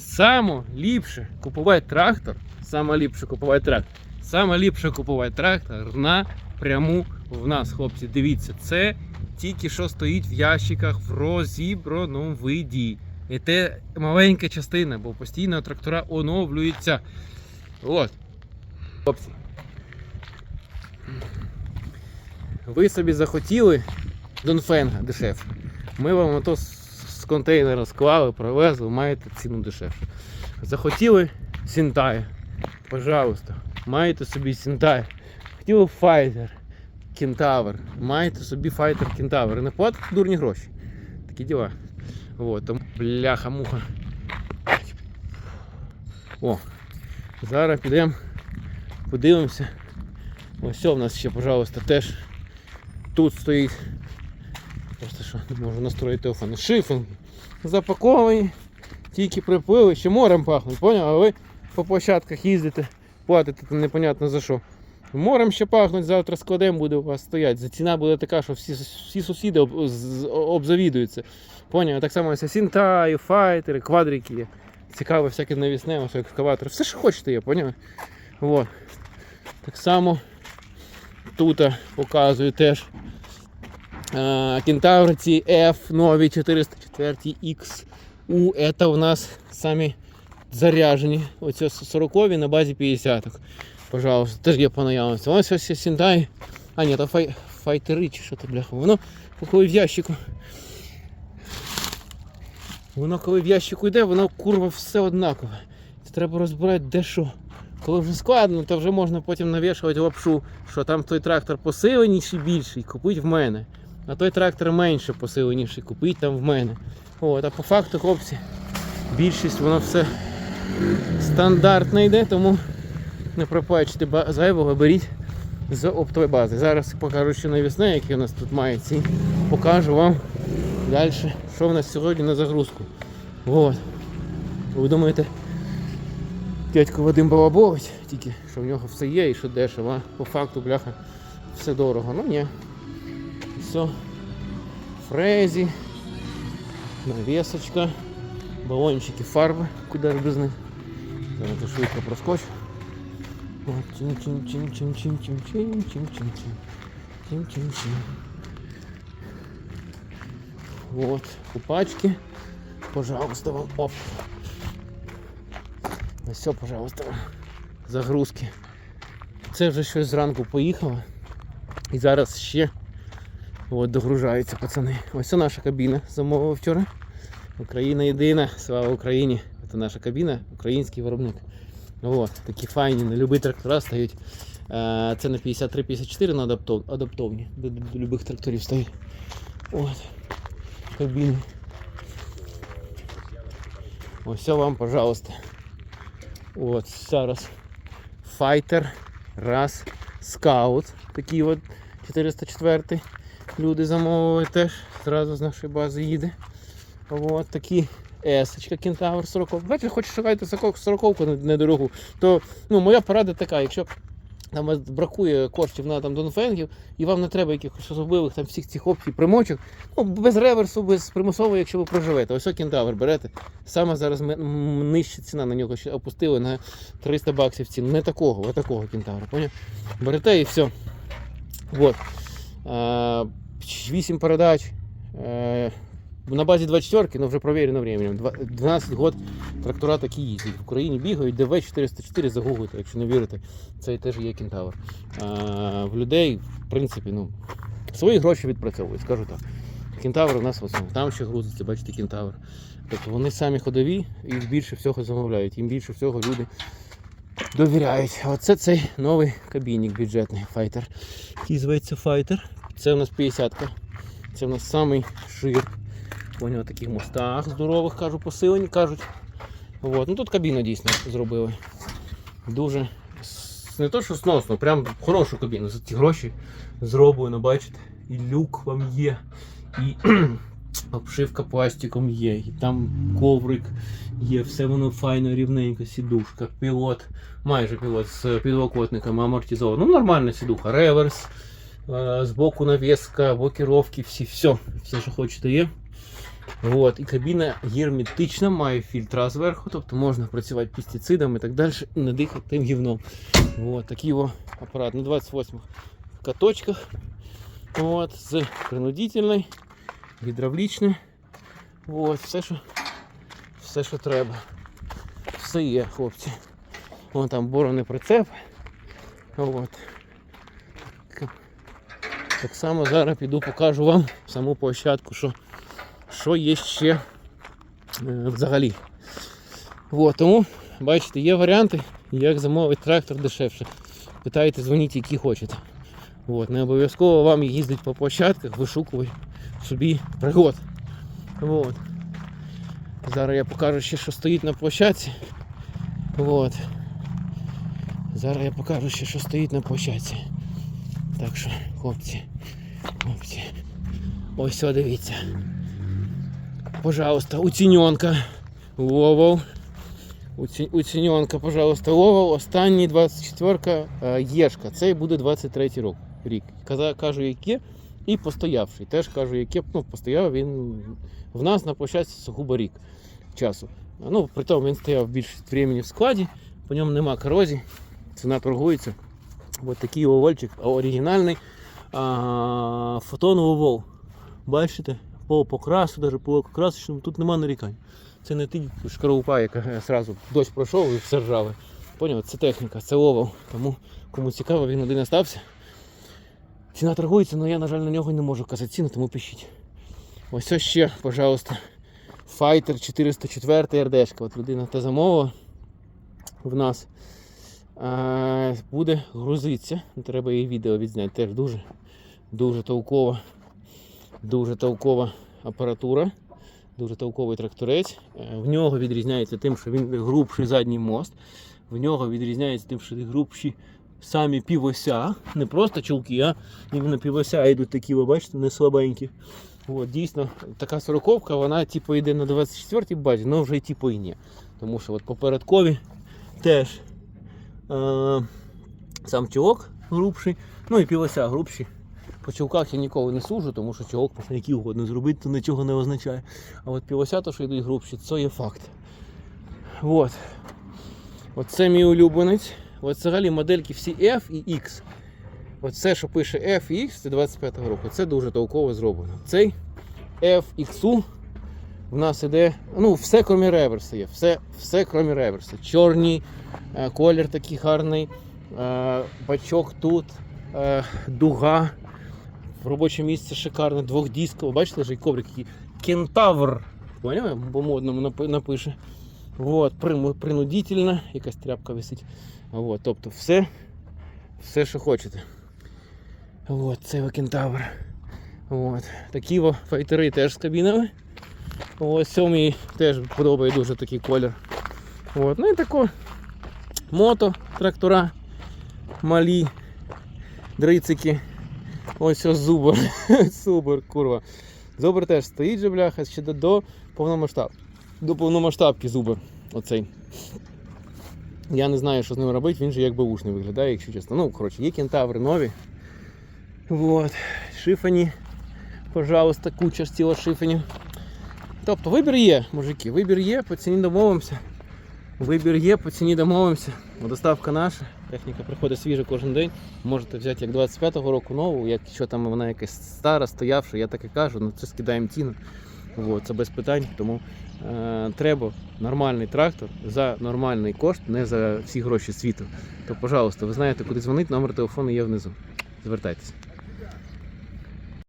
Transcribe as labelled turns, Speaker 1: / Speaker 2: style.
Speaker 1: Само ліпше купувати трактор, саме ліпше купувати трактор, саме ліпше купувати трактор напряму в нас, хлопці. Дивіться, це тільки що стоїть в ящиках в розібраному виді. І це маленька частина, бо постійно трактора оновлюються. От. Хлопці. Ви собі захотіли Донфенга дешевше. Ми вам ото контейнера склали, привезли, маєте ціну дешевше. Захотіли Сінтай, пожалуйста, маєте собі Сінтай. Хотіли файтер, кентавр, маєте собі файтер кентавр. Не платите дурні гроші. Такі діла. Вот, там бляха-муха. О, зараз підемо, подивимося. Ось все в нас ще, пожалуйста, теж тут стоїть. Просто що не можу настроїти телефон. Шифінг запаковані, тільки приплили, ще морем пахнуть, поняв? А ви по площадках їздите, платите там непонятно за що. Морем ще пахнуть, завтра складем буде у вас стояти. Ціна буде така, що всі, всі сусіди об, обзавідуються. Поняв? Так само ось сінтаї, файтери, квадрики є. Цікаве всяке навісне, ось екскаватор. Все, що хочете є, поняв? Вот. Так само тут показую теж а, Кентаври ці F нові 404 X U. Это у нас самі заряжені. Оці 40 на базі 50 -ок. Пожалуйста, теж є по наявності. Ось ось Сінтай. А ні, то фай, файтери чи що то бляха. Воно коли в ящику. Воно коли в ящику йде, воно курва все однакове. Це треба розбирати де що. Коли вже складно, то вже можна потім навішувати лапшу, що там той трактор посиленіший більший, купить в мене. А той трактор менше посиленіший, купить там в мене. От, а по факту, хлопці, більшість воно все стандартне йде, тому не проплачте ба- зайвого, беріть з оптової бази. Зараз покажу ще навісне, які у нас тут мається, і покажу вам далі, що в нас сьогодні на загрузку. От. Ви думаєте, дядько Вадим балабовить, тільки що в нього все є і що дешево, а по факту, бляха, все дорого. Ну ні. Все. Фрезі, навісочка, балончики фарби, куди ж без них. Зараз я швидко проскочу. От, чим чим чим чим чим чим чим чим чим чим чим чим чим Вот, купачки. Пожалуйста, вам. Оп. Ну все, пожалуйста, вам. Загрузки. Це вже щось зранку поїхало. І зараз ще от, догружаються пацани. Ось це наша кабіна замовила вчора. Україна єдина, слава Україні. Це наша кабіна, український виробник. От, такі файні, на любі трактора стають. Е, Це на 53-54 на адаптов, адаптовні. До, до, до любих тракторів стають. От. Кабіни. Ось вам, пожалуйста. От, зараз. Файтер. Раз. Скаут. Такий от 404 люди замовили теж. Зразу з нашої бази їде. От такі есочка Кентавр 40. Бачите, хоч шукайте 40 недорогу, то ну, моя порада така, якщо там бракує коштів на там донфенгів, і вам не треба якихось особливих там всіх цих опцій примочок, ну без реверсу, без примусового, якщо ви проживете. Ось кентавр берете. Саме зараз нижча ціна на нього опустили на 300 баксів ціну. Не такого, а такого кентавра. Поняв? Берете і все. Вот. А, 8 передач. Е, на базі 24, но вже провірено временем. 12 год трактора такі їздять. В Україні бігають ДВ-404, загуглите, якщо не вірите, це теж є кентавр. А, в людей, в принципі, ну, свої гроші відпрацьовують, скажу так. Кентавр у нас в основному. Там ще грузиться, бачите, кентавр. Тобто вони самі ходові і більше всього замовляють. Їм більше всього люди довіряють. Оце цей новий кабінник бюджетний файтер. Який зветься файтер. Це у нас 50-ка. Це у нас самий шир. По нього таких мостах здорових, кажу, посилені, кажуть. От. Ну тут кабіну дійсно зробили. Дуже не то, що сносно, прям хорошу кабіну. За ці гроші зроблено, бачите. І люк вам є, і обшивка пластиком є, і там коврик є, все воно файно, рівненько, сідушка, пілот, майже пілот з підлокотниками амортизовано. Ну, нормальна сідуха, реверс, е, збоку навіска, блокіровки, всі, все, все, що хочете є. От, і кабіна герметична, має фільтра зверху, тобто можна працювати пестицидами і так далі, і не дихати тим гівном. От, такий о апарат на 28 каточках. От, з принудительною, Гідравлічною. От, все, що, все, що треба. Все є, хлопці. Вон там бороний прицеп. От. Так само зараз піду покажу вам саму площадку, що, що є ще е, взагалі. От, тому, бачите, є варіанти, як замовити трактор дешевше. Питайте, дзвоніть, які хочете. От, не обов'язково вам їздити по площадках, вишукувати собі пригод. От. Зараз я покажу ще, що стоїть на площадці. От. Зараз я покажу ще, що стоїть на площадці. Так що, хлопці, хлопці. Ось все, дивіться. Пожалуйста, уціньонка. Ловов. Уці- Уціньонка, пожалуйста, ловов. Останній 24-ка е, Єшка. Це буде 23 рік. рік. Каза, кажу, яке. І постоявший. Теж кажу, яке. Ну, постояв він в нас на площадці сугубо рік часу. Ну, при тому він стояв більшість времени в складі, по ньому нема корозії, ціна торгується. Ось такий овольчик оригінальний а, фотоновий вол. Бачите, по покрасу, навіть по красочному тут нема нарікань. Це не ті шкарупа, яка сразу дощ пройшов і все ржаве. Поняв? Це техніка, це овол. Тому кому цікаво, він один остався. Ціна торгується, але я, на жаль, на нього не можу казати ціну, тому пишіть. Ось ось ще, пожалуйста. Fighter 404 РДшка. От людина та замовила в нас. Е, буде грузитися. Треба її відео відзняти. Теж дуже, дуже толкова, дуже толкова апаратура. Дуже толковий тракторець. Е, В нього відрізняється тим, що він грубший задній мост. В нього відрізняється тим, що грубші самі півося. Не просто чулки, а іменно півося йдуть такі, ви бачите, не слабенькі. От, дійсно, така сороковка, вона типу йде на 24-й базі, але вже типу і ні. Тому що от попередкові теж е- сам чулок грубший, ну і півося грубші. По чулках я ніколи не сужу, тому що чулок можна який угодно зробити, то нічого не означає. А от півося, то що йдуть грубші, це є факт. От. Оце мій улюбленець. От взагалі модельки всі F і X. От все, що пише F і X, це 25-го року. Це дуже толково зроблено. Цей FX в нас іде, ну, все крім реверсу є. Все, все крім реверсу. Чорний, е, колір такий гарний, е, бачок тут, е, дуга. Робоче місце шикарне, двохдіскове. Бачите, вже коврик який кентавр. Поняли? По модному напи- напише. Вот, принудительно, якась тряпка висить. Вот, тобто все, все, що хочете. Вот, це кентавр. От. Такі файтери теж з кабінами. Ось сьомий теж подобає дуже такий колір. От. Ну і тако мото, трактора, малі, дрицики. Ось ось зубр. Супер, курва. Зубр теж стоїть же, бляха, ще до, до повномасштаб. До повномасштабки зубр. Оцей. Я не знаю, що з ним робити, він же як баушний виглядає, якщо чесно. Ну, коротше, є кентаври нові. Вот. Шифані. Пожалуйста, куча з цього шифані. Тобто вибір є, мужики, вибір є, по ціні домовимося. Вибір є, по ціні домовимося. Доставка наша. Техніка приходить свіжа кожен день. Можете взяти як 25-го року нову, якщо там вона якась стара, стоявша, я так і кажу, ну це скидаємо ціну. Вот, це без питань. Тому е, треба нормальний трактор за нормальний кошт, не за всі гроші світу. То, пожалуйста, ви знаєте, куди дзвонити, номер телефону є внизу. Звертайтеся.